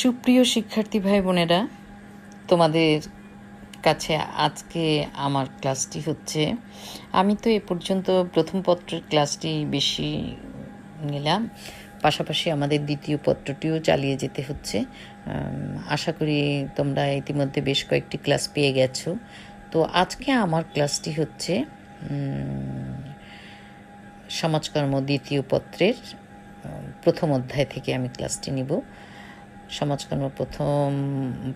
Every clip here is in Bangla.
সুপ্রিয় শিক্ষার্থী ভাই বোনেরা, তোমাদের কাছে আজকে আমার ক্লাসটি হচ্ছে। আমি তো এ পর্যন্ত প্রথম পত্রের ক্লাসটি বেশি নিলাম, পাশাপাশি আমাদের দ্বিতীয় পত্রটিও চালিয়ে যেতে হচ্ছে। আশা করি তোমরা ইতিমধ্যে বেশ কয়েকটি ক্লাস পেয়ে গেছো। তো আজকে আমার ক্লাসটি হচ্ছে সমাজকর্ম দ্বিতীয় পত্রের প্রথম অধ্যায় থেকে আমি ক্লাসটি নিব। সমাজকর্ম প্রথম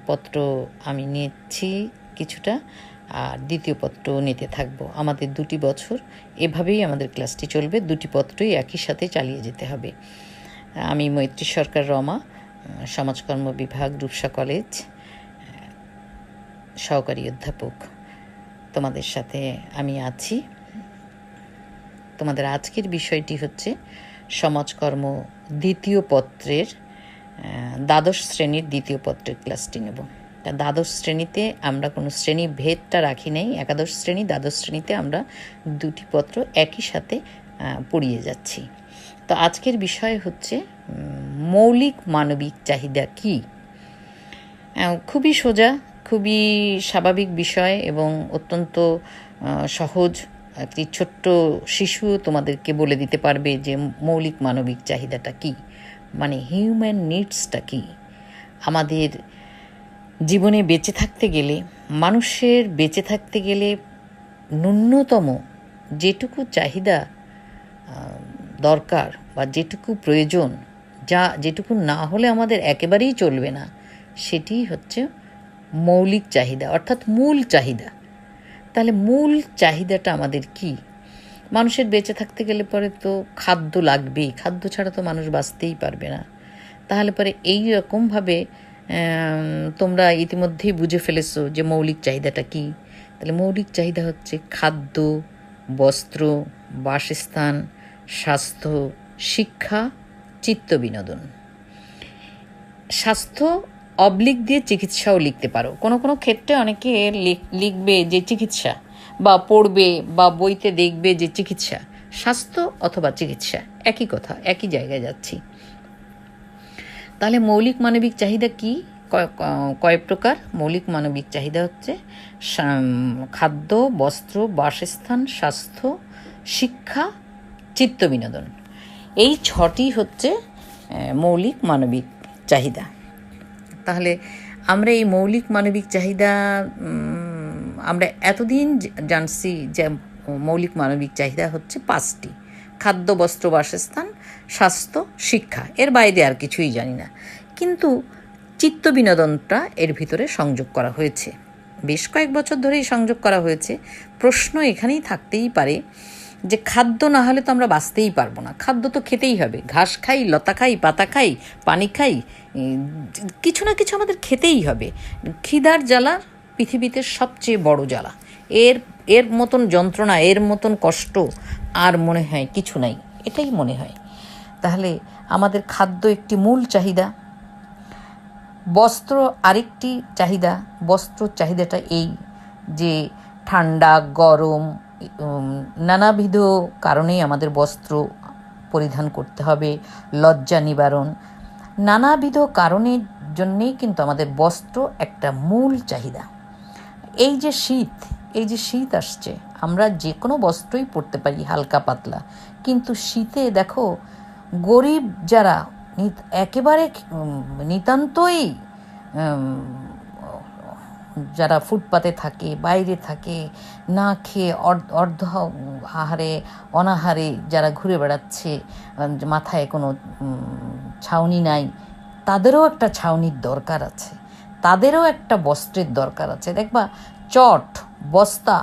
পত্র আমি নিচ্ছি কিছুটা, আর দ্বিতীয় পত্র নিতে থাকব। আমাদের দুটি বছর, এভাবেই আমাদের ক্লাসটি চলবে। দুটি পত্রই একই সাথে চালিয়ে যেতে হবে। আমি মৈত্রী সরকার রমা, সমাজকর্ম বিভাগ, রূপসা কলেজ, সহকারী অধ্যাপক। তোমাদের সাথে আমি আছি। তোমাদের আজকের বিষয়টি হচ্ছে সমাজকর্ম দ্বিতীয় পত্রের দ্বাদশ শ্রেণির দ্বিতীয় পত্রের ক্লাসটি নেব। তা দ্বাদশ শ্রেণীতে আমরা কোনো শ্রেণি ভেদটা রাখি নাই। একাদশ শ্রেণি, দ্বাদশ শ্রেণীতে আমরা দুটি পত্র একই সাথে পড়িয়ে যাচ্ছি। তো আজকের বিষয় হচ্ছে মৌলিক মানবিক চাহিদা কী? খুবই সোজা, খুবই স্বাভাবিক বিষয় এবং অত্যন্ত সহজ। একটি ছোট্ট শিশু তোমাদেরকে বলে দিতে পারবে যে মৌলিক মানবিক চাহিদাটা কি। মানে হিউম্যান নিডসটা কি? আমাদের জীবনে বেঁচে থাকতে গেলে, মানুষের বেঁচে থাকতে গেলে ন্যূনতম যেটুকু চাহিদা দরকার বা যেটুকু প্রয়োজন, যা যেটুকু না হলে আমাদের একেবারেই চলবে না, সেটি হচ্ছে মৌলিক চাহিদা, অর্থাৎ মূল চাহিদা। তাহলে মূল চাহিদাটা আমাদের কি? মানুষের বেঁচে থাকতে গেলে পরে তো খাদ্য লাগবেই। খাদ্য ছাড়া তো মানুষ বাঁচতেই পারবে না। তাহলে পরে এই রকমভাবে তোমরা ইতিমধ্যেই বুঝে ফেলেছো যে মৌলিক চাহিদাটা কি। তাহলে মৌলিক চাহিদা হচ্ছে খাদ্য, বস্ত্র, বাসস্থান, স্বাস্থ্য, শিক্ষা, চিত্ত বিনোদন। স্বাস্থ্য অবলিক দিয়ে চিকিৎসাও লিখতে পারো। কোনো কোনো ক্ষেত্রে অনেকে লিখ- লিখবে যে চিকিৎসা। বা পড়বে বা বইতে দেখবে যে চিকিৎসা, স্বাস্থ্য অথবা চিকিৎসা। একই কথা, একই জায়গায় যাচ্ছি। তাহলে মৌলিক মানবিক চাহিদা কি? কয়- প্রকার? মৌলিক মানবিক চাহিদা হচ্ছে খাদ্য, বস্ত্র, বাসস্থান, স্বাস্থ্য, শিক্ষা, চিত্ত বিনোদন। এই ছটি হচ্ছে মৌলিক মানবিক চাহিদা। তাহলে আমরা এই মৌলিক মানবিক চাহিদা আমরা এতদিন জানছি যে মৌলিক মানবিক চাহিদা হচ্ছে পাঁচটি। খাদ্য, বস্ত্র, বাসস্থান, স্বাস্থ্য, শিক্ষা। এর বাইরে আর কিছুই জানি না। কিন্তু চিত্ত বিনোদনটা এর ভিতরে সংযোগ করা হয়েছে। বেশ কয়েক বছর ধরেই সংযোগ করা হয়েছে। প্রশ্ন এখানেই থাকতেই পারে যে খাদ্য না হলে তো আমরা বাঁচতেই পারব না। খাদ্য তো খেতেই হবে। ঘাস খাই, লতা খাই, পাতা খাই, পানি খাই কিছু না কিছু আমাদের খেতেই হবে। খিদার জ্বালা পৃথিবীতে সবচেয়ে বড় জ্বালা। এর এর মতন যন্ত্রণা, এর মতন কষ্ট আর মনে হয় কিছু নাই, এটাই মনে হয়। তাহলে আমাদের খাদ্য একটি মূল চাহিদা, বস্ত্র আরেকটি চাহিদা, বস্ত্র চাহিদাটা এই যে ঠান্ডা, গরম নানাবিধ কারণেই আমাদের বস্ত্র পরিধান করতে হবে, লজ্জা নিবারণ। নানাবিধ কারণের জন্যেই কিন্তু আমাদের বস্ত্র একটা মূল চাহিদা। এই যে শীত, এই যে শীত আসছে, আমরা যে কোনো বস্ত্রই পরতে পারি হালকা পাতলা। কিন্তু শীতে দেখো, গরিব যারা একেবারে নিতান্তই যারা ফুটপাতে থাকে, বাইরে থাকে, না খেয়ে অর্ধ আহারে, অনাহারে যারা ঘুরে বেড়াচ্ছে মাথায় কোনো ছাউনি নাই, তাদেরও একটা ছাউনির দরকার আছে। তাদেরও একটা বস্ত্রের দরকার আছে। দেখবা, চট, বস্তা,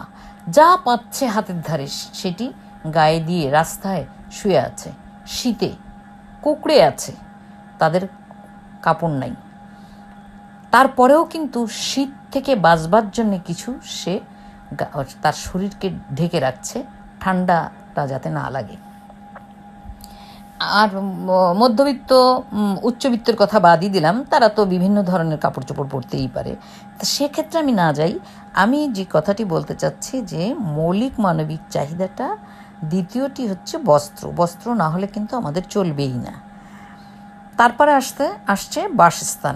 যা পাচ্ছে হাতের ধারে, সেটি গায়ে দিয়ে রাস্তায় শুয়ে আছে, শীতে, কুকড়ে আছে, তাদের কাপড় নাই। তারপরেও কিন্তু শীত থেকে বাঁচবার জন্য কিছু সে তার শরীরকে ঢেকে রাখছে, ঠান্ডাটা যাতে না লাগে। আর মধ্যবিত্ত উচ্চবিত্তের কথা বাদই দিলাম, তারা তো বিভিন্ন ধরনের কাপড় চোপড় পরতেই পারে। সেক্ষেত্রে আমি না যাই। আমি যে কথাটি বলতে চাচ্ছি যে, মৌলিক মানবিক চাহিদাটা, দ্বিতীয়টি হচ্ছে বস্ত্র। বস্ত্র না হলে কিন্তু আমাদের চলবেই না। তারপরে আসতে, আসছে বাসস্থান।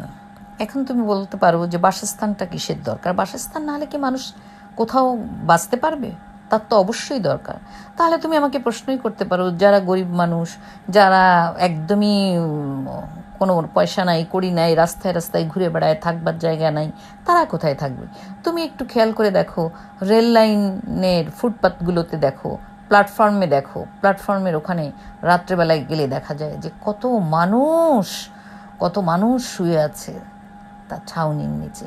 এখন তুমি বলতে পারো যে বাসস্থানটা কিসের দরকার? বাসস্থান না হলে কি মানুষ কোথাও বাঁচতে পারবে? তার তো অবশ্যই দরকার। তাহলে তুমি আমাকে প্রশ্নই করতে পারো, যারা গরিব মানুষ, যারা একদমই কোনো পয়সা নাই করি নাই, রাস্তায় রাস্তায় ঘুরে বেড়ায়, থাকবার জায়গা নাই, তারা কোথায় থাকবে? তুমি একটু খেয়াল করে দেখো, রেল লাইনের ফুটপাথগুলোতে দেখো, প্ল্যাটফর্মে দেখো, প্ল্যাটফর্মের ওখানে রাত্রেবেলায় গেলে দেখা যায় যে কত মানুষ কত মানুষ শুয়ে আছে। তার ছাউনির নিচে।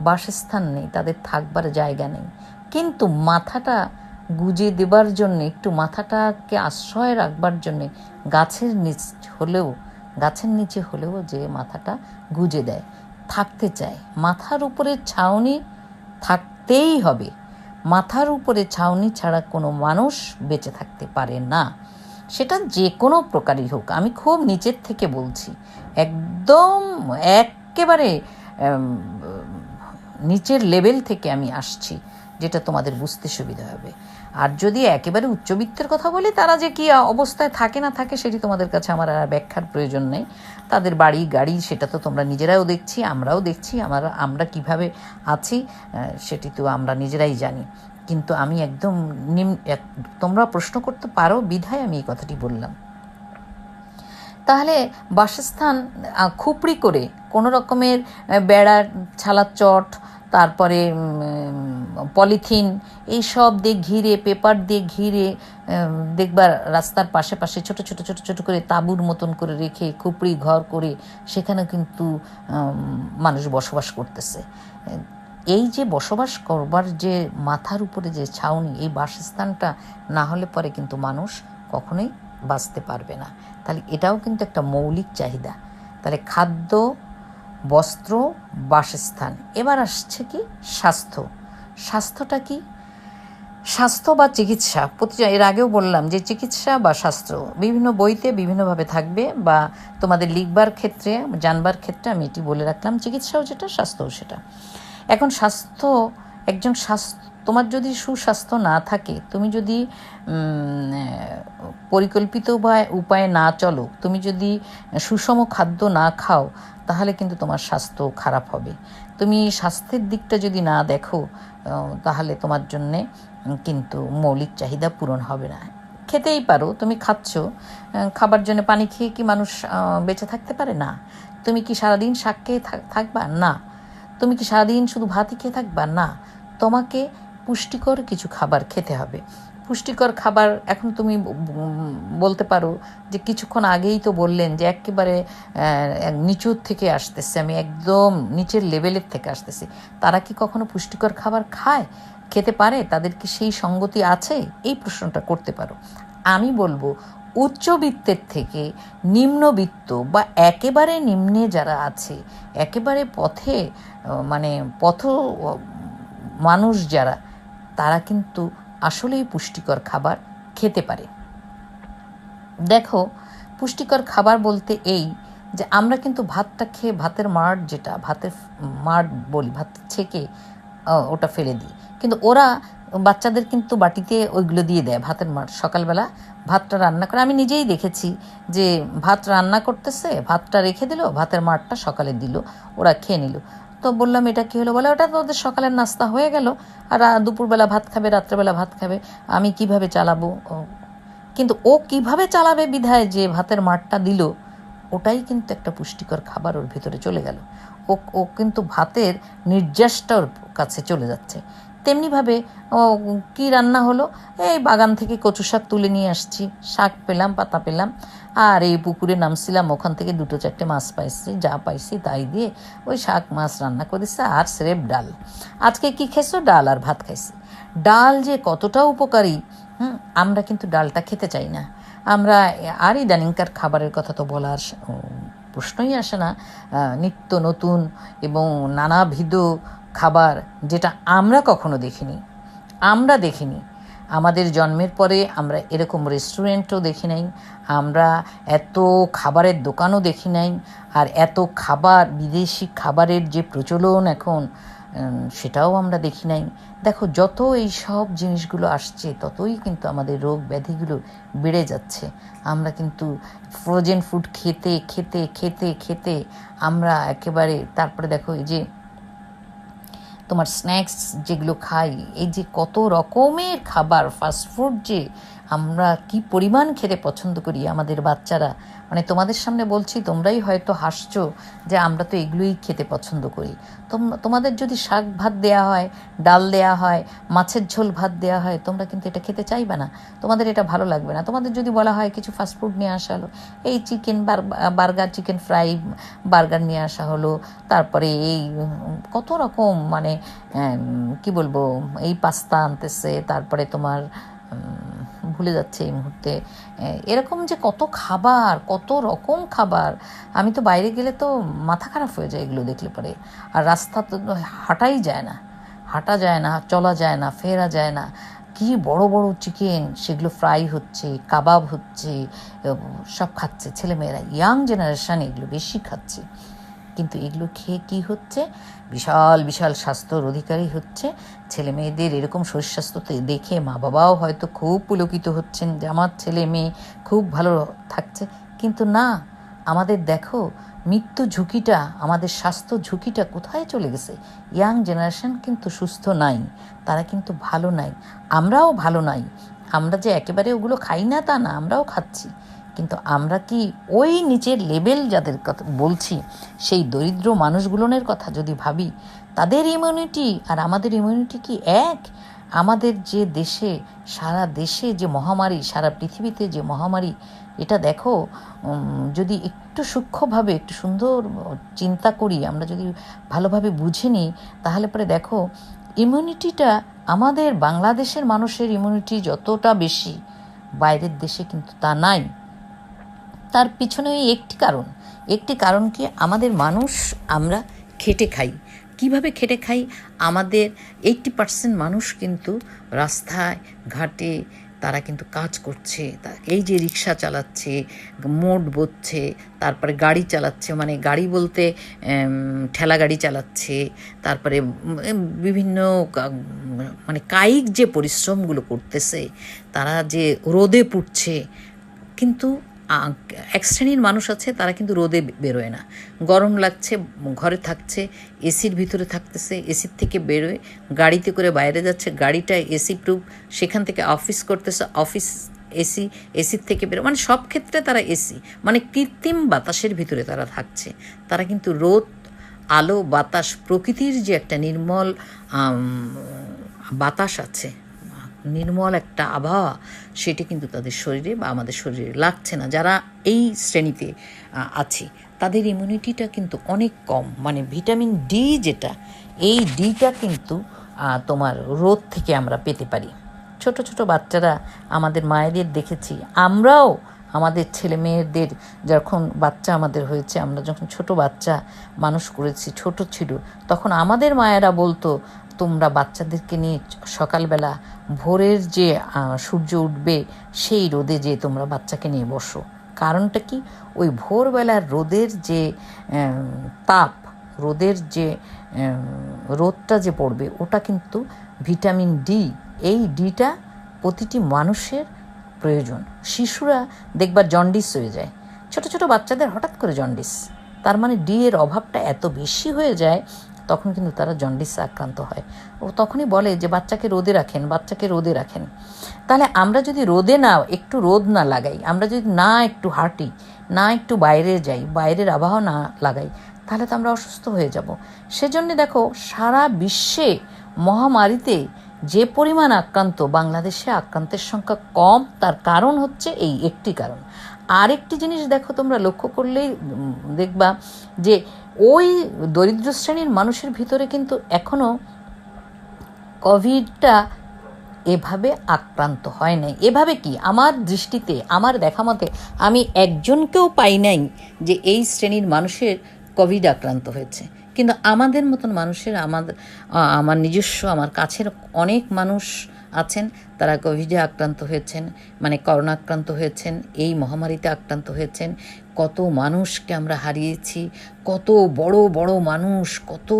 বাসস্থান নেই, তাদের থাকবার জায়গা নেই। কিন্তু মাথাটা গুজে দেবার জন্য, একটু মাথাটাকে আশ্রয় রাখবার জন্যে, গাছের নিচ হলেও, গাছের নিচে হলেও যে মাথাটা গুজে দেয়, থাকতে চায়। মাথার উপরে ছাউনি থাকতেই হবে। মাথার উপরে ছাউনি ছাড়া কোনো মানুষ বেঁচে থাকতে পারে না। সেটা যে কোনো প্রকারই হোক। আমি খুব নিচের থেকে বলছি। একদম একেবারে নিচের লেভেল থেকে আমি আসছি। যেটা তোমাদের বুঝতে সুবিধা হবে। আর যদি একেবারে উচ্চবিত্তের কথা বলি তারা যে কি অবস্থায় থাকে না থাকে সেটি তোমাদের কাছে আমার আর ব্যাখ্যার প্রয়োজন নেই। তাদের বাড়ি গাড়ি সেটা তো তোমরা নিজেরাও দেখছি আমরাও দেখছি আমরা আমরা কীভাবে আছি সেটি তো আমরা নিজেরাই জানি। কিন্তু আমি একদম নিম তোমরা প্রশ্ন করতে পারো বিধায় আমি এই কথাটি বললাম। তাহলে বাসস্থান খুপড়ি করে কোনো রকমের আহ, বেড়ার ছালার চট তারপরে পলিথিন, এই সব দিয়ে ঘিরে, পেপার দিয়ে ঘিরে দেখবার রাস্তার পাশে পাশে ছোট ছোট ছোট ছোট করে তাঁবুর মতন করে রেখে, খুপড়ি, ঘর করে সেখানে কিন্তু মানুষ বসবাস করতেছে। এই যে বসবাস করবার যে মাথার উপরে যে ছাউনি, এই বাসস্থানটা না হলে পরে কিন্তু মানুষ কখনোই বাঁচতে পারবে না। তাহলে এটাও কিন্তু একটা মৌলিক চাহিদা। তাহলে খাদ্য বস্ত্র, বাসস্থান। এবার আসছে কি স্বাস্থ্য। স্বাস্থ্যটা কি? স্বাস্থ্য বা চিকিৎসা। প্রতি এর আগেও বললাম যে চিকিৎসা বা স্বাস্থ্য বিভিন্ন বইতে বিভিন্নভাবে থাকবে বা তোমাদের লিখবার ক্ষেত্রে, জানবার ক্ষেত্রে আমি এটি বলে রাখলাম। চিকিৎসাও যেটা, স্বাস্থ্যও সেটা। এখন স্বাস্থ্য একজন স্বাস্থ্য তোমার যদি সুস্বাস্থ্য না থাকে, তুমি যদি পরিকল্পিত উপায়, উপায়ে না চলো, তুমি যদি সুষম খাদ্য না খাও, তাহলে কিন্তু তোমার স্বাস্থ্য খারাপ হবে। তুমি স্বাস্থ্যের দিকটা যদি না দেখো তাহলে তোমার জন্যে কিন্তু মৌলিক চাহিদা পূরণ হবে না। খেতেই পারো, তুমি খাচ্ছ খাবার জন্য পানি খেয়ে কি মানুষ বেঁচে থাকতে পারে? না। তুমি কি সারাদিন শাক খেয়ে থাক- থাকবা? না। তুমি কি সারাদিন শুধু ভাতই খেয়ে থাকবা? না। তোমাকে পুষ্টিকর কিছু খাবার খেতে হবে। পুষ্টিকর খাবার, এখন তুমি বলতে পারো যে কিছুক্ষণ আগেই তো বললেন যে একেবারে নিচুর থেকে আসতেছে, আমি একদম নিচের লেভেলের থেকে আসতেছি। তারা কি কখনো পুষ্টিকর খাবার খায়? খেতে পারে? তাদের কি সেই সঙ্গতি আছে? এই প্রশ্নটা করতে পারো। আমি বলব, উচ্চবিত্তের থেকে নিম্নবিত্ত বা একেবারে নিম্নে যারা আছে, একেবারে পথে মানে পথ, মানুষ যারা তারা কিন্তু আসলেই পুষ্টিকর খাবার খেতে পারে। দেখো, পুষ্টিকর খাবার বলতে এই যে আমরা কিন্তু ভাতটা খেয়ে ভাতের মাড় যেটা, ভাতের মাড় বলি, ভাত ছেঁকে ওটা ফেলে দিই। কিন্তু ওরা বাচ্চাদের কিন্তু বাটিতে ওইগুলো দিয়ে দেয়, ভাতের মাড়। সকালবেলা ভাতটা রান্না করে, আমি নিজেই দেখেছি যে ভাত রান্না করতেছে, ভাতটা রেখে দিল, ভাতের মাড়টা সকালে দিল, ওরা খেয়ে নিল। তো বললাম, এটা কী হলো? বলে, ওটা তো ওদের সকালের নাস্তা হয়ে গেল। আর দুপুরবেলা ভাত খাবে, রাত্রেবেলা ভাত খাবে। আমি কীভাবে চালাবো? কিন্তু ও কীভাবে চালাবে বিধায় যে ভাতের মাঠটা দিল, ওটাই কিন্তু একটা পুষ্টিকর খাবার ওর ভিতরে চলে গেল। ও ও কিন্তু ভাতের নির্যাসটা ওর কাছে চলে যাচ্ছে। তেমনিভাবে ও কী রান্না হলো? এই বাগান থেকে কচু শাক তুলে নিয়ে আসছি। শাক পেলাম, পাতা পেলাম। আর এই পুকুরে নামছিলাম, ওখান থেকে দুটো চারটে মাছ পাইছি, যা পাইছি তাই দিয়ে ওই শাক মাছ রান্না করেছে আর স্রেফ ডাল। আজকে কি খেয়েছো? ডাল আর ভাত খাইছি। ডাল যে কতটা উপকারী, হুম, আমরা কিন্তু ডালটা খেতে চাই না। আমরা আর ইদানিংকার খাবারের কথা তো বলার প্রশ্নই আসে না। নিত্য নতুন এবং নানাবিধ খাবার যেটা আমরা কখনো দেখিনি, আমরা দেখিনি। আমাদের জন্মের পরে আমরা এরকম রেস্টুরেন্টও দেখি নাই, আমরা এত খাবারের দোকানও দেখি নাই, আর এত খাবার, বিদেশি খাবারের যে প্রচলন এখন সেটাও আমরা দেখি নাই। দেখো, যত এই সব জিনিসগুলো আসছে, ততই কিন্তু আমাদের রোগ ব্যাধিগুলো বেড়ে যাচ্ছে। আমরা কিন্তু ফ্রোজেন ফুড খেতে খেতে খেতে খেতে আমরা একেবারে, তারপরে দেখো এই যে তোমার স্ন্যাক্স যেগুলো খাই এই যে কত রকমের খাবার ফাস্টফুড যে আমরা কি পরিমাণ খেতে পছন্দ করি আমাদের বাচ্চারা? মানে তোমাদের সামনে বলছি, তোমরাই হয়তো হাসছো যে আমরা তো এগুলোই খেতে পছন্দ করি। তোম- তোমাদের যদি শাক ভাত দেয়া হয়, ডাল দেয়া হয়, মাছের ঝোল ভাত দেয়া হয়, তোমরা কিন্তু এটা খেতে চাইবে না। তোমাদের এটা ভালো লাগবে না। তোমাদের যদি বলা হয় কিছু ফাস্ট ফুড নিয়ে আসা হলো, এই chicken burger chicken fry burger নিয়ে আসা হলো, তারপরে এই, কত রকম মানে কি বলব, এই পাস্তা আনতেছে, তারপরে তোমার ভুলে যাচ্ছে এই মুহূর্তে। এরকম যে কত খাবার, কত রকম খাবার, আমি তো বাইরে গেলে তো মাথা খারাপ হয়ে যায় এগুলো দেখলে পরে। আর রাস্তা তো হাঁটাই যায় না। হাঁটা যায় না, চলা যায় না, ফেরা যায় না। কি বড় বড় চিকেন, সেগুলো ফ্রাই হচ্ছে, কাবাব হচ্ছে সব খাচ্ছে। ছেলেমেয়েরা, ইয়াং জেনারেশন এগুলো বেশি খাচ্ছে। কিন্তু এগুলো খেয়ে কি হচ্ছে? বিশাল বিশাল স্বাস্থ্যর অধিকারী হচ্ছে। ছেলে মেয়েদের এরকম শরীর স্বাস্থ্য দেখে মা বাবাও হয়তো খুব পুলকিত হচ্ছেন যে, আমার ছেলে মেয়ে খুব ভালো থাকছে। কিন্তু না, আমাদের দেখো, মৃত্যু ঝুঁকিটা, আমাদের স্বাস্থ্য ঝুঁকিটা কোথায় চলে গেছে? ইয়াং জেনারেশন কিন্তু সুস্থ নাই, তারা কিন্তু ভালো নাই। আমরাও ভালো নাই। আমরা যে একেবারে ওগুলো খাই না তা না, আমরাও খাচ্ছি। কিন্তু আমরা কি ওই নিচের লেভেল যাদের কথা বলছি, সেই দরিদ্র মানুষগুলোনের কথা যদি ভাবি, তাদের ইমিউনিটি আর আমাদের ইমিউনিটি কি এক? আমাদের যে দেশে, সারা দেশে যে মহামারী, সারা পৃথিবীতে যে মহামারী, এটা দেখো যদি একটু সূক্ষ্মভাবে, একটু সুন্দর চিন্তা করি, আমরা যদি ভালোভাবে বুঝে নিই, তাহলে পরে দেখো ইমিউনিটিটা আমাদের বাংলাদেশের মানুষের ইমিউনিটি যতটা বেশি, বাইরের দেশে কিন্তু তা নাই। তার পিছনে একটি কারণ। একটি কারণ কি? আমাদের মানুষ আমরা খেটে খাই। কীভাবে খেটে খাই? আমাদের এইটটি পার্সেন্ট মানুষ কিন্তু রাস্তায়, ঘাটে তারা কিন্তু কাজ করছে। এই যে রিক্সা চালাচ্ছে, মোট বচ্ছে, তারপরে গাড়ি চালাচ্ছে মানে গাড়ি বলতে ঠেলা গাড়ি চালাচ্ছে, তারপরে বিভিন্ন মানে কায়িক যে পরিশ্রমগুলো করতেছে, তারা যে রোদে পুড়ছে, কিন্তু এক শ্রেণির মানুষ আছে, তারা কিন্তু রোদে বেরোয় না। গরম লাগছে, ঘরে থাকছে, এসির ভিতরে থাকতেছে, এসির থেকে বেরোয়, গাড়িতে করে বাইরে যাচ্ছে, গাড়িটা এসি প্রুফ, সেখান থেকে অফিস করতেছে, অফিস এসি, এসির থেকে বেরো মানে সব ক্ষেত্রে তারা এসি মানে কৃত্রিম বাতাসের ভিতরে তারা থাকছে। তারা কিন্তু রোদ, আলো, বাতাস প্রকৃতির যে একটা নির্মল বাতাস আছে। নির্মল একটা আবহাওয়া, সেটি কিন্তু তাদের শরীরে বা আমাদের শরীরে লাগছে না। যারা এই শ্রেণীতে আছে, তাদের ইমিউনিটিটা কিন্তু অনেক কম। মানে ভিটামিন ডি যেটা, এই ডিটা কিন্তু তোমার রোদ থেকে আমরা পেতে পারি। ছোট ছোট বাচ্চারা আমাদের মায়েদের দেখেছি। আমরাও আমাদের ছেলে মেয়েদের যখন বাচ্চা আমাদের হয়েছে, আমরা যখন ছোট বাচ্চা মানুষ করেছি, ছোট ছিল, তখন আমাদের মায়েরা বলতো তোমরা বাচ্চাদেরকে নিয়ে সকালবেলা ভোরের যে সূর্য উঠবে, সেই রোদে যে তোমরা বাচ্চাকে নিয়ে বসো। কারণটা কি? ওই ভোরবেলার রোদের যে তাপ, রোদের যে রোদটা যে পড়বে, ওটা কিন্তু ভিটামিন ডি, এই ডিটা প্রতিটি মানুষের প্রয়োজন। শিশুরা দেখবা জন্ডিস হয়ে যায়। ছোট ছোট বাচ্চাদের হঠাৎ করে জন্ডিস, তার মানে ডি এর অভাবটা এত বেশি হয়ে যায় তখন কিন্তু তারা জন্ডিসে আক্রান্ত হয়। ও তখনই বলে যে, বাচ্চাকে রোদে রাখেন, বাচ্চাকে রোদে রাখেন। তাহলে আমরা যদি রোদে না, একটু রোদ না লাগাই, আমরা যদি না একটু হাঁটি, না একটু বাইরে যাই, বাইরের আবহাওয়া না লাগাই, তাহলে তো আমরা অসুস্থ হয়ে যাব। সেজন্য দেখো, সারা বিশ্বে মহামারীতে যে পরিমাণ আক্রান্ত, বাংলাদেশে আক্রান্তের সংখ্যা কম, তার কারণ হচ্ছে এই একটি কারণ। আরেকটি জিনিস দেখো তোমরা লক্ষ্য করলেই দেখবা যে ওই দরিদ্র শ্রেণির মানুষের ভিতরে কিন্তু এখনও কোভিডটা এভাবে আক্রান্ত হয় নাই। এভাবে কি? আমার দৃষ্টিতে, আমার দেখা মতে আমি একজনকেও পাই নাই যে এই শ্রেণির মানুষের কোভিড আক্রান্ত হয়েছে। কিন্তু আমাদের মতন মানুষের আমাদের আমার নিজস্ব, আমার কাছের অনেক মানুষ আছেন, তারা কোভিডে আক্রান্ত হয়েছেন মানে করোনা আক্রান্ত হয়েছেন, এই মহামারীতে আক্রান্ত হয়েছেন। কত মানুষকে আমরা হারিয়েছি, কত বড় বড় মানুষ, কত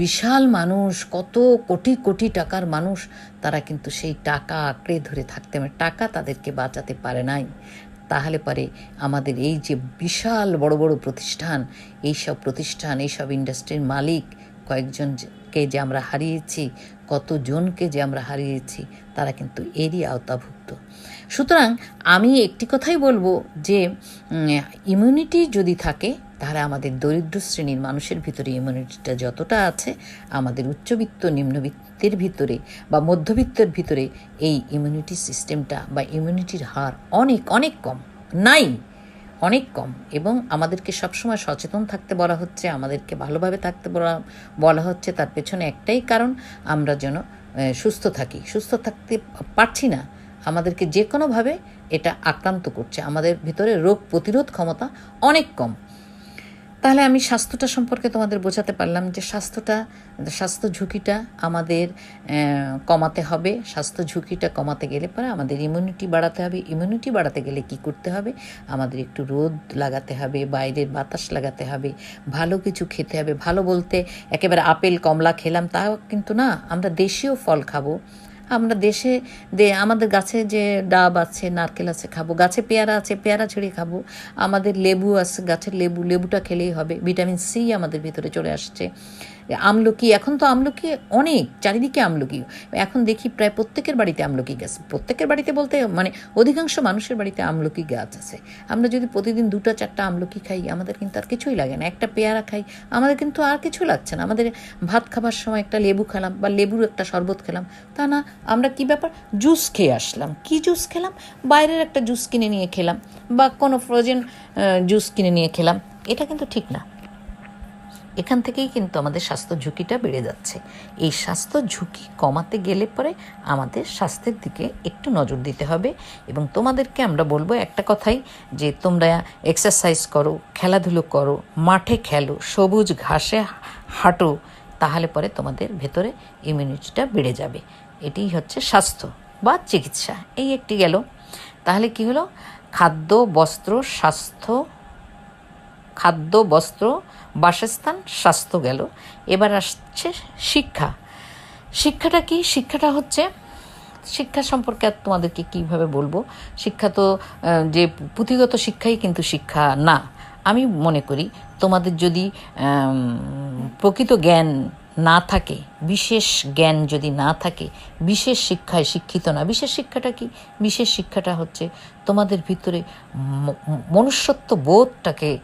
বিশাল মানুষ, কত কোটি কোটি টাকার মানুষ, তারা কিন্তু সেই টাকা আঁকড়ে ধরে থাকতে পারে, টাকা তাদেরকে বাঁচাতে পারে নাই। তাহলে পরে আমাদের এই যে বিশাল বড় বড় প্রতিষ্ঠান এই সব প্রতিষ্ঠান, এইসব ইন্ডাস্ট্রির মালিক কয়েকজনকে যে আমরা হারিয়েছি, কতজনকে যে আমরা হারিয়েছি, তারা কিন্তু এরই আওতাভুক্ত। সুতরাং আমি একটি কথাই বলব যে ইমিউনিটি যদি থাকে, তাহলে আমাদের দরিদ্র শ্রেণির মানুষের ভিতরে ইমিউনিটিটা যতটা আছে, আমাদের উচ্চবিত্ত, নিম্নবিত্তের ভিতরে বা মধ্যবিত্তের ভিতরে এই ইমিউনিটি সিস্টেমটা বা ইমিউনিটির হার অনেক অনেক কম। নাই। অনেক কম এবং আমাদেরকে সবসময় সচেতন থাকতে বলা হচ্ছে, আমাদেরকে ভালোভাবে থাকতে বলা বলা হচ্ছে। তার পেছনে একটাই কারণ, আমরা যেন সুস্থ থাকি। সুস্থ থাকতে পারছি না, আমাদেরকে যে কোনোভাবে এটা আক্রান্ত করছে। আমাদের ভিতরে রোগ প্রতিরোধ ক্ষমতা অনেক কম। তাহলে আমি স্বাস্থ্যটা সম্পর্কে তোমাদের বোঝাতে পারলাম যে স্বাস্থ্যটা, স্বাস্থ্য ঝুঁকিটা আমাদের কমাতে হবে। স্বাস্থ্য ঝুঁকিটা কমাতে গেলে পরে আমাদের ইমিউনিটি বাড়াতে হবে। ইমিউনিটি বাড়াতে গেলে কি করতে হবে? আমাদের একটু রোদ লাগাতে হবে, বাইরের বাতাস লাগাতে হবে, ভালো কিছু খেতে হবে। ভালো বলতে একেবারে আপেল, কমলা খেলাম, তাও কিন্তু না, আমরা দেশীয় ফল খাব। আমরা দেশে দে, আমাদের গাছে যে ডাব আছে, নারকেল আছে খাব, গাছে পেয়ারা আছে, পেয়ারা ছেড়ে খাব। আমাদের লেবু আছে, গাছের লেবু, লেবুটা খেলেই হবে। ভিটামিন সি আমাদের ভিতরে চলে আসছে। আমলকি, এখন তো আমলকি অনেক, চারিদিকে আমলকি। এখন দেখি প্রায় প্রত্যেকের বাড়িতে আমলকি গাছ। প্রত্যেকের বাড়িতে বলতে মানে অধিকাংশ মানুষের বাড়িতে আমলকি গাছ আছে। আমরা যদি প্রতিদিন দুটা, চারটা আমলকি খাই, আমাদের কিন্তু আর কিছুই লাগে না। একটা পেয়ারা খাই, আমাদের কিন্তু আর কিছু লাগছে না। আমাদের ভাত খাবার সময় একটা লেবু খেলাম বা লেবুর একটা শরবত খেলাম, তা না, আমরা কি ব্যাপার? জুস খেয়ে আসলাম। কি জুস খেলাম? বাইরের একটা জুস কিনে নিয়ে খেলাম বা কোনো ফ্রোজেন জুস কিনে নিয়ে খেলাম। এটা কিন্তু ঠিক না। এখান থেকেই কিন্তু আমাদের স্বাস্থ্য ঝুঁকিটা বেড়ে যাচ্ছে। এই স্বাস্থ্য ঝুঁকি কমাতে গেলে পরে আমাদের স্বাস্থ্যের দিকে একটু নজর দিতে হবে এবং তোমাদেরকে আমরা বলব একটা কথাই যে তোমরা এক্সারসাইজ করো, খেলাধুলো করো, মাঠে খেলো, সবুজ ঘাসে হাঁটো, তাহলে পরে তোমাদের ভেতরে ইমিউনিটিটা বেড়ে যাবে। এটিই হচ্ছে স্বাস্থ্য বা চিকিৎসা। এই একটি গেল। তাহলে কি হলো? খাদ্য, বস্ত্র, স্বাস্থ্য, খাদ্য, বস্ত্র বাসস্থান, স্বাস্থ্য গেল। এবার আসছে শিক্ষা। শিক্ষাটা কি? শিক্ষাটা হচ্ছে, শিক্ষা সম্পর্কে আর তোমাদেরকে কীভাবে বলব? শিক্ষা তো যে পুঁথিগত শিক্ষাই কিন্তু শিক্ষা না। আমি মনে করি তোমাদের যদি প্রকৃত জ্ঞান না থাকে, বিশেষ জ্ঞান যদি না থাকে, বিশেষ শিক্ষায় শিক্ষিত না, বিশেষ শিক্ষাটা কি? বিশেষ শিক্ষাটা হচ্ছে তোমাদের ভিতরে মনুষ্যত্ব বোধটাকে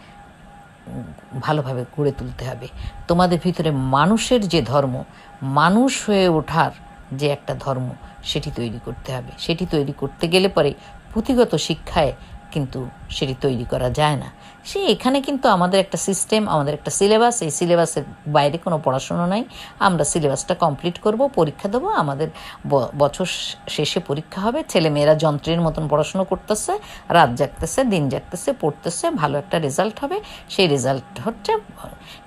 ভালোভাবে গড়ে তুলতে হবে। তোমাদের ভিতরে মানুষের যে ধর্ম, মানুষ হয়ে ওঠার যে একটা ধর্ম, সেটি তৈরি করতে হবে। সেটি তৈরি করতে গেলে পরে পুঁথিগত শিক্ষায় কিন্তু সেটি তৈরি করা যায় না। সে এখানে কিন্তু আমাদের একটা সিস্টেম আমাদের একটা সিলেবাস এই সিলেবাসের বাইরে কোনো পড়াশুনো নাই। আমরা সিলেবাসটা কমপ্লিট করব, পরীক্ষা দেবো, আমাদের বছর শেষে পরীক্ষা হবে। ছেলে মেয়েরা যন্ত্রের মতন পড়াশুনো করতেছে, রাত জাগতেছে, দিন জাগতেছে, পড়তেছে, ভালো একটা রেজাল্ট হবে। সেই রেজাল্ট হচ্ছে,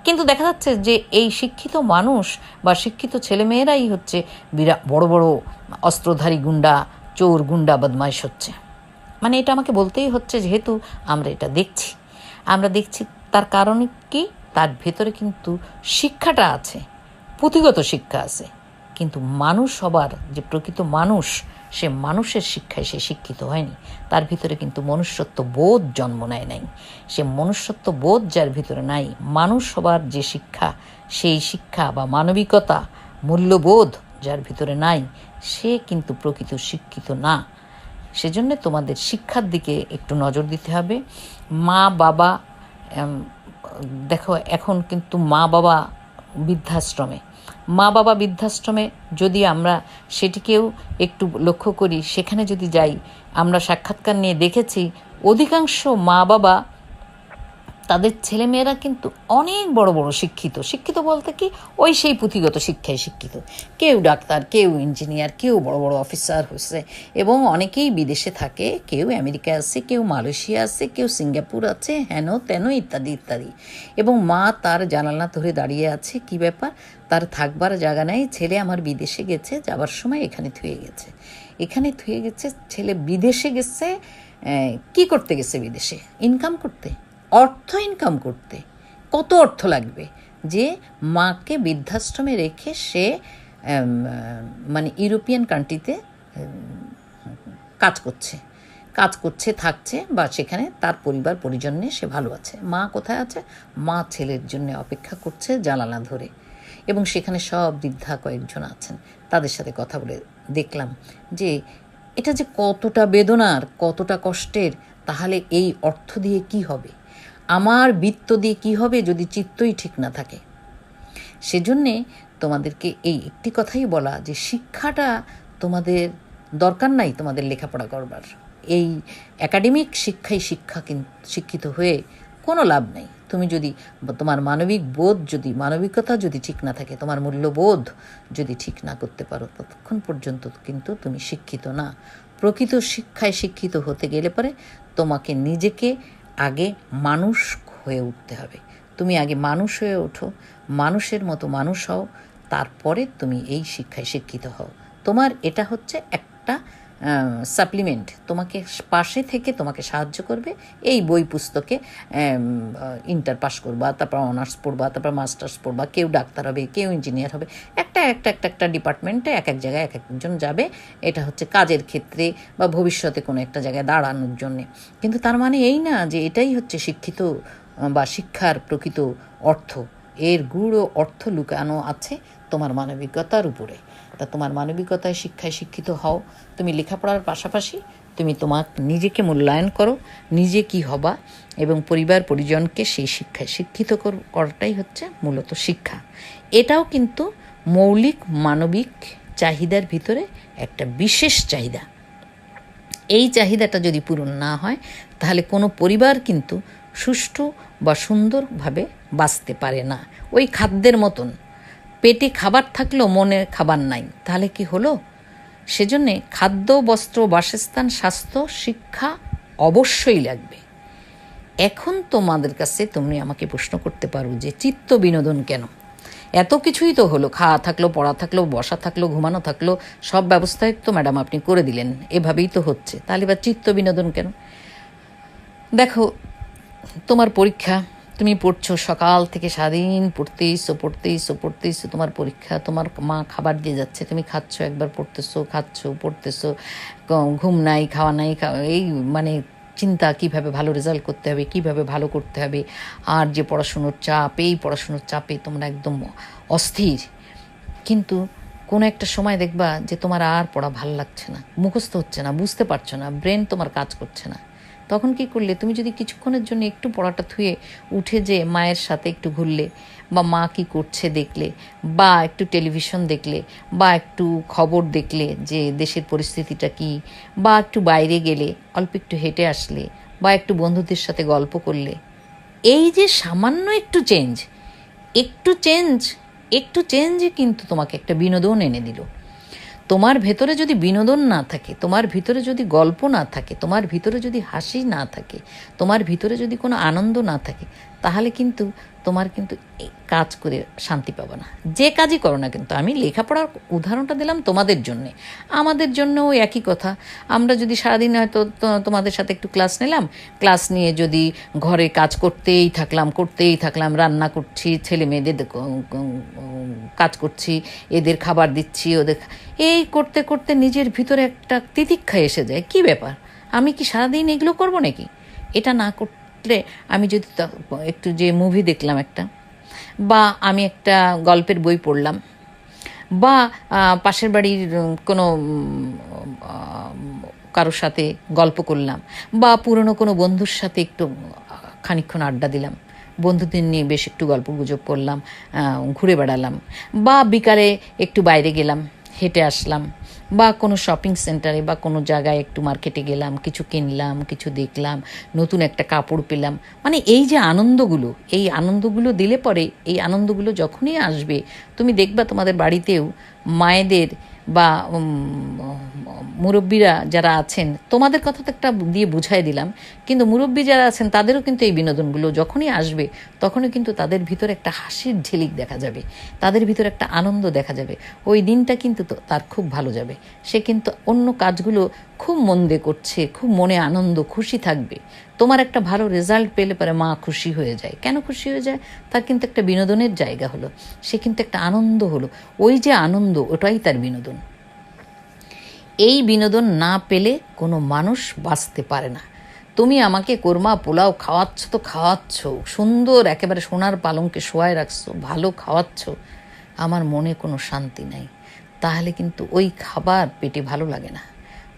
কিন্তু দেখা যাচ্ছে যে এই শিক্ষিত মানুষ বা শিক্ষিত ছেলেমেয়েরাই হচ্ছে বিরাট বড় বড় অস্ত্রধারী গুন্ডা, চোর গুন্ডা, বদমাইশ হচ্ছে। মানে এটা আমাকে বলতেই হচ্ছে যেহেতু আমরা এটা দেখছি। আমরা দেখছি তার কারণ কি? তার ভেতরে কিন্তু শিক্ষাটা আছে, পুঁথিগত শিক্ষা আছে। কিন্তু মানুষ হবার যে প্রকৃত মানুষ, সে মানুষের শিক্ষায় সে শিক্ষিত হয়নি। তার ভিতরে কিন্তু মনুষ্যত্ব বোধ জন্ম নেয় নাই। সে মনুষ্যত্ব বোধ যার ভিতরে নাই, মানুষ সবার যে শিক্ষা, সেই শিক্ষা বা মানবিকতা, মূল্যবোধ যার ভিতরে নাই, সে কিন্তু প্রকৃত শিক্ষিত না। সেজন্য তোমাদের শিক্ষার দিকে একটু নজর দিতে হবে। মা, বাবা দেখো, এখন কিন্তু মা, বাবা বৃদ্ধাশ্রমে। মা, বাবা বৃদ্ধাশ্রমে যদি আমরা সেটিকেও একটু লক্ষ্য করি, সেখানে যদি যাই, আমরা সাক্ষাৎকার নিয়ে দেখেছি, অধিকাংশ মা, বাবা তাদের ছেলেমেয়েরা কিন্তু অনেক বড় বড় শিক্ষিত। শিক্ষিত বলতে কি? ওই সেই পুঁথিগত শিক্ষায় শিক্ষিত। কেউ ডাক্তার, কেউ ইঞ্জিনিয়ার, কেউ বড় বড় অফিসার হয়েছে এবং অনেকেই বিদেশে থাকে। কেউ আমেরিকা আছে, কেউ মালয়েশিয়া আছে, কেউ সিঙ্গাপুর আছে, হেন তেন ইত্যাদি ইত্যাদি। এবং মা তার জানালা ধরে দাঁড়িয়ে আছে, কি ব্যাপার? তার থাকবার জায়গা নেই, ছেলে আমার বিদেশে গেছে, যাবার সময় এখানে থুয়ে গেছে। এখানে থুয়ে গেছে, ছেলে বিদেশে গেছে কি করতে গেছে বিদেশে? ইনকাম করতে? অর্থ ইনকাম করতে। কত অর্থ লাগবে? যে মাকে বৃদ্ধাশ্রমে রেখে সে মানে ইউরোপিয়ান কান্ট্রিতে কাজ করছে। কাজ করছে, থাকছে, বা সেখানে তার পরিবার, পরিজন নিয়ে সে ভালো আছে। মা কোথায় আছে? মা ছেলের জন্য অপেক্ষা করছে জানালা ধরে। এবং সেখানে সব বৃদ্ধা কয়েকজন আছেন। তাদের সাথে কথা বলে দেখলাম যে, এটা যে কতটা বেদনার, কতটা কষ্টের, তাহলে এই অর্থ দিয়ে কি হবে? আমার বৃত্ত দিয়ে কি হবে যদি চিত্তই ঠিক না থাকে? সেজন্যে তোমাদেরকে এই একটি কথাই বলা যে শিক্ষাটা তোমাদের দরকার নাই তোমাদের লেখাপড়া করবার। এই একাডেমিক শিক্ষায় শিক্ষা শিক্ষিত হয়ে কোনো লাভ নেই। তুমি যদি তোমার মানবিক বোধ যদি, মানবিকতা যদি ঠিক না থাকে, তোমার মূল্যবোধ যদি ঠিক না করতে পারো, ততক্ষণ পর্যন্ত কিন্তু তুমি শিক্ষিত না। প্রকৃত শিক্ষায় শিক্ষিত হতে গেলে পরে তোমাকে নিজেকে আগে মানুষ হয়ে উঠতে হবে। তুমি আগে মানুষ হয়ে ওঠো, মানুষের মতো মানুষ হও, তারপরে তুমি এই শিক্ষায় শিক্ষিত হও। তোমার এটা হচ্ছে একটা সাপ্লিমেন্ট তোমাকে পাশে থেকে তোমাকে সাহায্য করবে। এই বই পুস্তকে ইন্টার পাস করবা, তারপর অনার্স পড়বা, তারপর মাস্টার্স পড়বা, কেউ ডাক্তার হবে, কেউ ইঞ্জিনিয়ার হবে। একটা একটা একটা একটা ডিপার্টমেন্টে এক এক জায়গায় এক একজন যাবে। এটা হচ্ছে কাজের ক্ষেত্রে বা ভবিষ্যতে কোনো একটা জায়গায় দাঁড়ানোর জন্যে। কিন্তু তার মানে এই না যে এটাই হচ্ছে শিক্ষিত বা শিক্ষার প্রকৃত অর্থ। এর গূঢ় অর্থ লুকানো আছে তোমার মানবিকতার উপরে। তা তোমার মানবিকতায় শিক্ষায় শিক্ষিত হও। তুমি লেখাপড়ার পাশাপাশি তুমি তোমার নিজেকে মূল্যায়ন করো, নিজে কি হবা এবং পরিবার পরিজনকে সেই শিক্ষায় শিক্ষিত করাটাই হচ্ছে মূলত শিক্ষা। এটাও কিন্তু মৌলিক, মানবিক চাহিদার ভিতরে একটা বিশেষ চাহিদা। এই চাহিদাটা যদি পূরণ না হয়, তাহলে কোনো পরিবার কিন্তু সুষ্ঠু বা সুন্দরভাবে বাঁচতে পারে না। ওই খাদ্যের মতন পেটে খাবার থাকলেও মনে খাবার নাই। তাহলে কি হলো? সেজন্যে খাদ্য, বস্ত্র, বাসস্থান, স্বাস্থ্য, শিক্ষা অবশ্যই লাগবে। এখন তোমাদের কাছে তুমি আমাকে প্রশ্ন করতে পারো যে চিত্ত বিনোদন কেন? এত কিছুই তো হলো, খাওয়া থাকল, পড়া থাকল, বসা থাকল, ঘুমানো থাকল, সব ব্যবস্থাই তো ম্যাডাম আপনি করে দিলেন, এভাবেই তো হচ্ছে। তাহলে এবার চিত্ত বিনোদন কেন? দেখো, তোমার পরীক্ষা তুমি পড়ছো, সকাল থেকে সারাদিন পড়তেইছো পড়তেইছো পড়তেইছো, তোমার পরীক্ষা, তোমার মা খাবার দিয়ে যাচ্ছে, তুমি খাচ্ছো, একবার পড়তেছো, খাচ্ছো, পড়তেছো, ঘুম নাই, খাওয়া নাই এই মানে চিন্তা কীভাবে ভালো রেজাল্ট করতে হবে, কীভাবে ভালো করতে হবে, আর যে পড়াশুনোর চাপ, এই পড়াশুনোর চাপে তোমরা একদম অস্থির। কিন্তু কোনো একটা সময় দেখবা যে তোমার আর পড়া ভালো লাগছে না, মুখস্থ হচ্ছে না, বুঝতে পারছ না ব্রেন তোমার কাজ করছে না। তখন কি করলে? তুমি যদি কিছুক্ষণের জন্য একটু পড়াটা থুয়ে উঠে যে মায়ের সাথে একটু ঘুরলে বা মা কি করছে দেখলে বা একটু টেলিভিশন দেখলে বা একটু খবর দেখলে যে দেশের পরিস্থিতিটা কি বা একটু বাইরে গেলে, অল্প একটু হেঁটে আসলে বা একটু বন্ধুদের সাথে গল্প করলে, এই যে সামান্য একটু চেঞ্জ একটু চেঞ্জ একটু চেঞ্জই কিন্তু তোমাকে একটা বিনোদন এনে দিল। তোমার ভেতরে যদি বিনোদন না থাকে, তোমার ভিতরে যদি গল্প না থাকে, তোমার ভিতরে যদি হাসি না থাকে, তোমার ভিতরে যদি কোনো আনন্দ না থাকে, তাহলে কিন্তু তোমার কিন্তু কাজ করে শান্তি পাবো না। যে কাজই করো না কিন্তু, আমি লেখাপড়ার উদাহরণটা দিলাম তোমাদের জন্যে। আমাদের জন্যও একই কথা। আমরা যদি সারাদিন হয়তো তোমাদের সাথে একটু ক্লাস নিলাম, ক্লাস নিয়ে যদি ঘরে কাজ করতেই থাকলাম করতেই থাকলাম, রান্না করছি, ছেলে মেয়েদের কাজ করছি, এদের খাবার দিচ্ছি, ওদের এই করতে করতে নিজের ভিতরে একটা তিতিক্ষা এসে যায়। কি ব্যাপার? আমি কি সারাদিন এগুলো করব নাকি? এটা না করলে আমি যদি একটু যে মুভি দেখলাম একটা বা আমি একটা গল্পের বই পড়লাম বা পাশের বাড়ির কোনো কারোর সাথে গল্প করলাম বা পুরনো কোনো বন্ধুর সাথে একটু আহ, খানিকক্ষণ আড্ডা দিলাম বন্ধুদের নিয়ে বেশ একটু গল্প গুজব করলাম ঘুরে বেড়ালাম বা বিকালে একটু বাইরে গেলাম হেঁটে আসলাম বা কোনো শপিং সেন্টারে বা কোনো জায়গায় একটু মার্কেটে গেলাম, কিছু কিনলাম, কিছু দেখলাম, নতুন একটা কাপড় পেলাম। মানে এই যে আনন্দগুলো, এই আনন্দগুলো দিলে পরে এই আনন্দগুলো যখনই আসবে, তুমি দেখবা তোমাদের বাড়িতেও মায়েদের বা মুরব্বীরা যারা আছেন, তোমাদের কথা তো একটা দিয়ে বুঝাই দিলাম, কিন্তু মুরব্বী যারা আছেন, তাদেরও কিন্তু এই বিনোদনগুলো যখনই আসবে, তখনই কিন্তু তাদের ভিতর একটা হাসির ঝিলিক দেখা যাবে, তাদের ভিতর একটা আনন্দ দেখা যাবে, ওই দিনটা কিন্তু তার খুব ভালো যাবে। সে কিন্তু অন্য কাজগুলো খুব মন দিয়ে করছে, খুব মনে আনন্দ, খুশি থাকবে। তোমার একটা ভালো রেজাল্ট পেলে পরে মা খুশি হয়ে যায়। কেন খুশি হয়ে যায়? তার কিন্তু একটা বিনোদনের জায়গা হলো। সে কিন্তু একটা আনন্দ হলো। ওই যে আনন্দ, ওটাই তার বিনোদন। এই বিনোদন না পেলে কোনো মানুষ বাঁচতে পারে না। তুমি আমাকে কোরমা, পোলাও খাওয়াচ্ছ তো খাওয়াচ্ছ। সুন্দর, একেবারে সোনার পালংকে শোয়ায় রাখছো, ভালো খাওয়াচ্ছ। আমার মনে কোনো শান্তি নাই। তাহলে কিন্তু ওই খাবার পেটে ভালো লাগে না।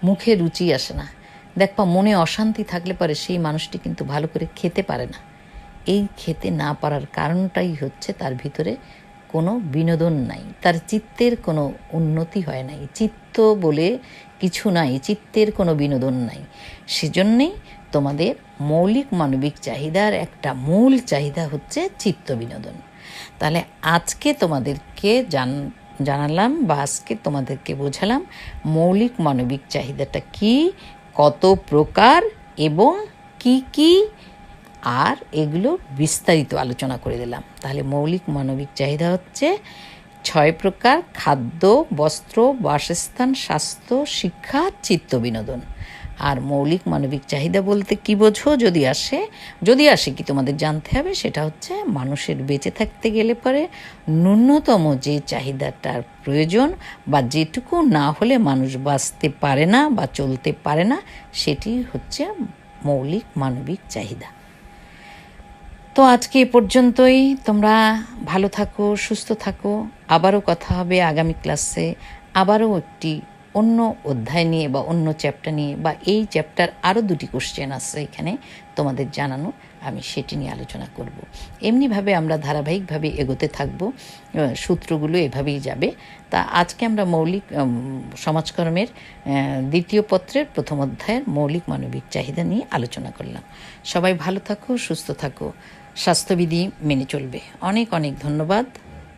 মুখে রুচি আসে না। দেখবা মনে অশান্তি থাকলে পরে সেই মানুষটি কিন্তু ভালো করে খেতে পারে না। এই খেতে না পারার কারণটাই হচ্ছে তার ভিতরে কোনো বিনোদন নাই। তার চিত্তের কোনো উন্নতি হয় নাই। চিত্ত বলে কিছু নাই, চিত্তের কোনো বিনোদন নাই। সেজন্যেই তোমাদের মৌলিক মানবিক চাহিদার একটা মূল চাহিদা হচ্ছে চিত্ত বিনোদন। তাহলে আজকে তোমাদেরকে জান জানালাম বা আজকে তোমাদেরকে বোঝালাম মৌলিক মানবিক চাহিদাটা কি, কত প্রকার এবং কি কি, আর এগুলো বিস্তারিত আলোচনা করে দিলাম। তাহলে মৌলিক মানবিক চাহিদা হচ্ছে ছয় প্রকার, খাদ্য, বস্ত্র, বাসস্থান, স্বাস্থ্য, শিক্ষা, চিত্ত বিনোদন। আর মৌলিক মানবিক চাহিদা বলতে কি বোঝো? যদি আসে যদি আসে কি তোমাদের জানতে হবে? সেটা হচ্ছে মানুষের বেঁচে থাকতে গেলে পরে ন্যূনতম যে চাহিদাটার প্রয়োজন বা যেটুকু না হলে মানুষ বাঁচতে পারে না বা চলতে পারে না, সেটি হচ্ছে মৌলিক মানবিক চাহিদা। তো আজকে এ পর্যন্তই। তোমরা ভালো থাকো, সুস্থ থাকো। আবারও কথা হবে আগামী ক্লাসে। আবারও একটি অন্য অধ্যায় নিয়ে বা অন্য চ্যাপ্টার নিয়ে বা এই চ্যাপ্টার আরও দুটি কোশ্চেন আছে এখানে তোমাদের জানানো, আমি সেটি নিয়ে আলোচনা করব। এমনিভাবে আমরা ধারাবাহিকভাবে এগোতে থাকব সূত্রগুলো এভাবেই যাবে। তা আজকে আমরা মৌলিক সমাজকর্মের দ্বিতীয় পত্রের প্রথম অধ্যায়ের মৌলিক মানবিক চাহিদা নিয়ে আলোচনা করলাম। সবাই ভালো থাকো, সুস্থ থাকো। স্বাস্থ্যবিধি মেনে চলবে। অনেক অনেক ধন্যবাদ।